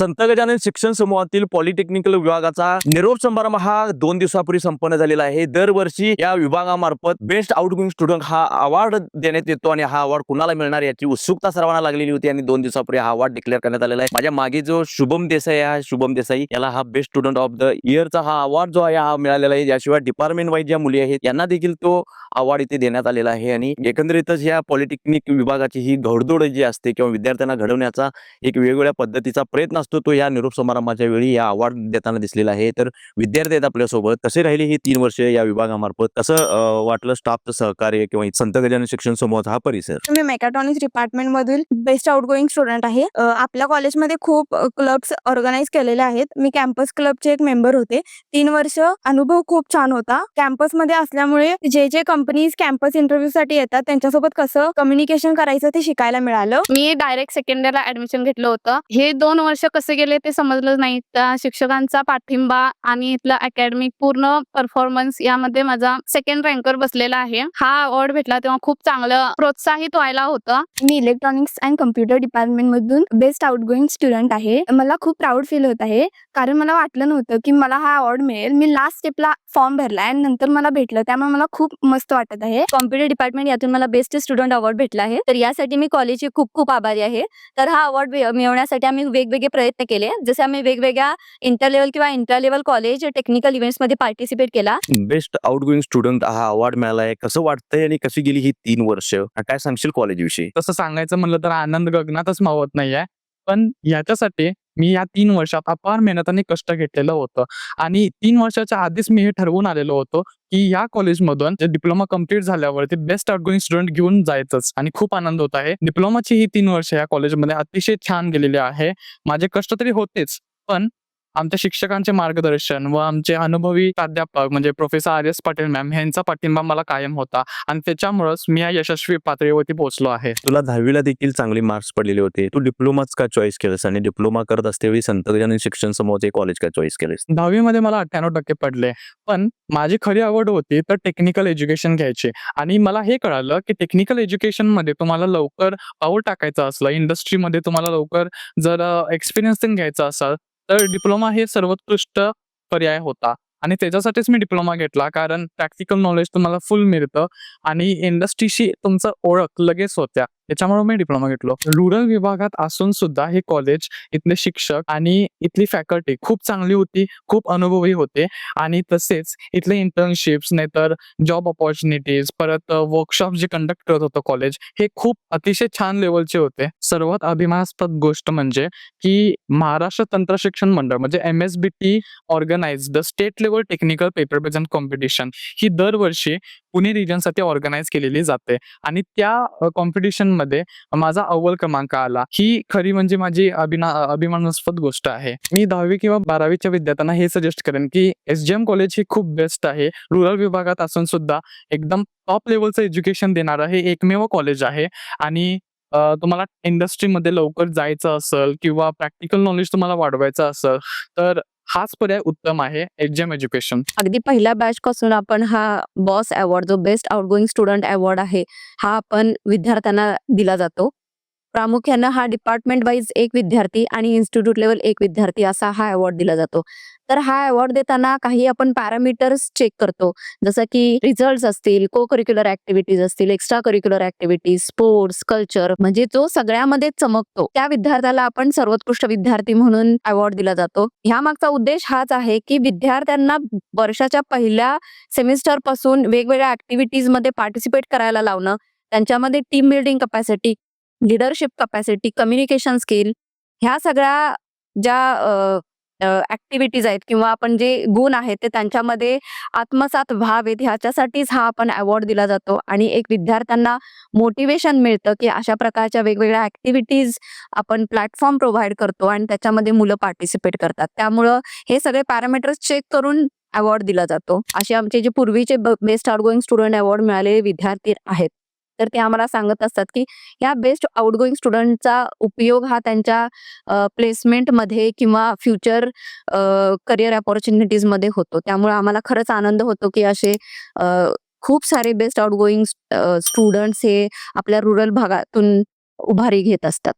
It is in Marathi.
संत गजानन शिक्षण समूहातील पॉलिटेक्निकल विभागाचा निरोप समारंभ हा दोन दिवसापूर्वी संपन्न झालेला आहे. दरवर्षी या विभागामार्फत बेस्ट आउटगोईंग स्टुडंट हा अवॉर्ड देण्यात येतो आणि हा अवॉर्ड कुणाला मिळणार याची उत्सुकता सर्वांना लागलेली होती आणि दोन दिवसापूर्वी हा अवॉर्ड डिक्लेअर करण्यात आलेला आहे. माझ्या मागे जो शुभम देसाई आहे हा शुभम देसाई याला हा बेस्ट स्टुडंट ऑफ द इयरचा हा अवॉर्ड जो आहे हा मिळालेला आहे. याशिवाय डिपार्टमेंट वाईज ज्या मुली आहेत यांना देखील तो अवॉर्ड इथे देण्यात आलेला आहे आणि एकंदरीतच या पॉलिटेक्निक विभागाची ही घडदोड जी असते किंवा विद्यार्थ्यांना घडवण्याचा एक वेगवेगळ्या पद्धतीचा प्रयत्न असतो तो या निरोप समारंभाच्या वेळी या अवॉर्ड देताना दिसलेला आहे. तर विद्यार्थी आहेत आपल्यासोबत. कसे राहिले ही तीन वर्ष या विभागामार्फत? कसं वाटलं स्टाफचं सहकार्य किंवा संत गजानन शिक्षण समूहाचा हा परिसर? मी मेकॅट्रॉनिक्स डिपार्टमेंट मधील बेस्ट आउटगोईंग स्टुडंट आहे. आपल्या कॉलेजमध्ये खूप क्लब्स ऑर्गनाईज केलेले आहेत. मी कॅम्पस क्लबचे एक मेंबर होते. तीन वर्ष अनुभव खूप छान होता. कॅम्पसमध्ये असल्यामुळे जे जे कंपनीज कॅम्पस इंटरव्ह्यू साठी येतात त्यांच्यासोबत कसं कम्युनिकेशन करायचं ते शिकायला मिळालं. मी डायरेक्ट सेकंड इयरला ऍडमिशन घेतलं होतं. हे दोन वर्ष कसे गेले ते समजलं नाही. त्या शिक्षकांचा पाठिंबा आणि इथलं अकॅडमिक पूर्ण परफॉर्मन्स यामध्ये माझा सेकंड रँकर बसलेला आहे. हा अवॉर्ड भेटला तेव्हा खूप चांगलं प्रोत्साहित व्हायला होतं. मी इलेक्ट्रॉनिक्स अँड कम्प्युटर डिपार्टमेंट मधून बेस्ट आउटगोईंग स्टुडंट आहे. मला खूप प्राऊड फील होत आहे. कारण मला वाटलं नव्हतं की मला हा अवॉर्ड मिळेल. मी लास्ट स्टेपला फॉर्म भरला आणि नंतर मला भेटलं. त्यामुळे मला खूप मस्त वाटत आहे. कॉम्प्युटर डिपार्टमेंट यातून मला बेस्ट स्टुडंट अवॉर्ड भेटला आहे. तर यासाठी मी कॉलेजचे खूप खूप आभारी आहे. तर हा अवॉर्ड मिळवण्यासाठी आम्ही वेगवेगळे प्रयत्न केले. जसे आम्ही वेगवेगळ्या इंटर लेवल किंवा इंटर लेवल कॉलेज टेक्निकल इव्हेंट्समध्ये पार्टिसिपेट केला. बेस्ट आउटगोईंग स्टुडंट हा अवॉर्ड मिळाला आहे. कसं वाटतंय आणि कशी गेली ही तीन वर्ष? काय सांगशील कॉलेज विषयी? तसं सांगायचं म्हणलं तर आनंद गगनातच मावत नाहीये. पण याच्यासाठी मी या तीन वर्षात अपार मेहनताने कष्ट घेतलेलं होतं. आणि तीन वर्षाच्या आधीच मी हे ठरवून आलेलो होतो की या कॉलेजमधून जे डिप्लोमा कंप्लीट झाल्यावरती बेस्ट आउटगोईंग स्टुडंट घेऊन जायचंच. आणि खूप आनंद होत आहे. डिप्लोमाची ही तीन वर्ष या कॉलेजमध्ये अतिशय छान गेलेली आहे. माझे कष्ट तरी होतेच पण आमच्या शिक्षकांचे मार्गदर्शन व आमचे अनुभवी प्राध्यापक म्हणजे professor R S Patil ma'am यांचा पाठिंबा मला कायम होता. आणि त्याच्यामुळेच मी या यशस्वी पातळीवरती पोहोचलो आहे. तुला दहावीला देखील चांगले मार्क्स पडलेले होते. तू डिप्लोमाच का चॉईस केलंस? आणि डिप्लोमा करत असतेवेळी संत गजानन शिक्षण समूहाचे कॉलेज का चॉईस केलेस? दहावीमध्ये मला अठ्ठ्याण्णव टक्के पडले. पण माझी खरी आवड होती तर टेक्निकल एज्युकेशन घ्यायची. आणि मला हे कळालं की टेक्निकल एज्युकेशनमध्ये तुम्हाला लवकर पाऊल टाकायचं असलं इंडस्ट्रीमध्ये तुम्हाला लवकर जर एक्सपिरियन्स घ्यायचा असेल तर डिप्लोमा हे सर्वोत्कृष्ट पर्याय होता. आणि त्याच्यासाठीच मी डिप्लोमा घेतला कारण प्रॅक्टिकल नॉलेज तुम्हाला फुल मिळतं. आणि इंडस्ट्रीशी तुमचं ओळख लगेच होत्या. त्याच्यामुळे मी डिप्लोमा घेतलो. रुरल विभागात असून सुद्धा हे कॉलेज इथले शिक्षक आणि इथली फॅकल्टी खूप चांगली होती खूप अनुभवी होते आणि तसेच इथले इंटर्नशिप्स नाहीतर जॉब ऑपॉर्च्युनिटीज परत वर्कशॉप जे कंडक्ट करत होतं कॉलेज हे खूप अतिशय छान लेवलचे होते. सर्वात अभिमानास्पद गोष्ट म्हणजे की महाराष्ट्र तंत्र शिक्षण मंडळ म्हणजे M S B T organise the state level technical paper present competition ही दरवर्षी पुणे रिजनसाठी ऑर्गनाईज केलेली जाते. आणि त्या कॉम्पिटिशनमध्ये माझा अव्वल क्रमांक आला. ही खरी म्हणजे माझी अभिना अभिमानास्पद गोष्ट आहे. मी दहावी किंवा बारावीच्या विद्यार्थ्यांना हे सजेस्ट करेन की एस जी एम कॉलेज ही खूप बेस्ट आहे. रुरल विभागात असून सुद्धा एकदम टॉप लेवलचं एज्युकेशन देणारं हे एकमेव कॉलेज आहे. आणि तुम्हाला इंडस्ट्रीमध्ये लवकर जायचं असेल किंवा प्रॅक्टिकल नॉलेज तुम्हाला वाढवायचं असेल तर हाच पर्याय उत्तम आहे एच एज्युकेशन. अगदी पहिल्या बॅच पासून आपण हा बॉस अवॉर्ड जो बेस्ट आउटगोईंग स्टुडंट अवॉर्ड आहे हा आपण विद्यार्थ्यांना दिला जातो. प्रामुख्यानं हा डिपार्टमेंट वाईज एक विद्यार्थी आणि इन्स्टिट्यूट लेवल एक विद्यार्थी असा हा अवॉर्ड दिला जातो. तर हा अवॉर्ड देताना काही आपण पॅरामीटर्स चेक करतो. जसं की रिझल्ट असतील को करिक्युलर ऍक्टिव्हिटीज असतील extra curricular activities sports culture म्हणजे जो सगळ्यामध्ये चमकतो त्या विद्यार्थ्याला आपण सर्वोत्कृष्ट विद्यार्थी म्हणून अवॉर्ड दिला जातो. ह्या मागचा उद्देश हाच आहे की विद्यार्थ्यांना वर्षाच्या पहिल्या सेमिस्टरपासून वेगवेगळ्या ऍक्टिव्हिटीजमध्ये पार्टिसिपेट करायला लावणं त्यांच्यामध्ये team building capacity leadership capacity communication skill ह्या सगळ्या ज्या ऍक्टिव्हिटीज आहेत किंवा आपण जे गुण आहेत ते त्यांच्यामध्ये आत्मसात व्हावेत ह्याच्यासाठीच हा आपण अवॉर्ड दिला जातो. आणि एक विद्यार्थ्यांना मोटिवेशन मिळतं की अशा प्रकारच्या वेगवेगळ्या ऍक्टिव्हिटीज आपण प्लॅटफॉर्म प्रोव्हाइड करतो आणि त्याच्यामध्ये मुलं पार्टिसिपेट करतात. त्यामुळं हे सगळे पॅरामीटर्स चेक करून अवॉर्ड दिला जातो. असे आमचे जे पूर्वीचे बेस्ट आउटगोईंग स्टुडंट अवॉर्ड मिळालेले विद्यार्थी आहेत. तर ते आम्हाला सांगत असतात की या बेस्ट आउटगोईंग स्टुडंटचा उपयोग हा त्यांच्या प्लेसमेंटमध्ये किंवा फ्युचर करिअर अपॉर्च्युनिटीजमध्ये होतो. त्यामुळे आम्हाला खरंच आनंद होतो की असे खूप सारे बेस्ट आउटगोईंग स्टुडंट्स हे आपल्या रुरल भागातून उभारी घेत असतात.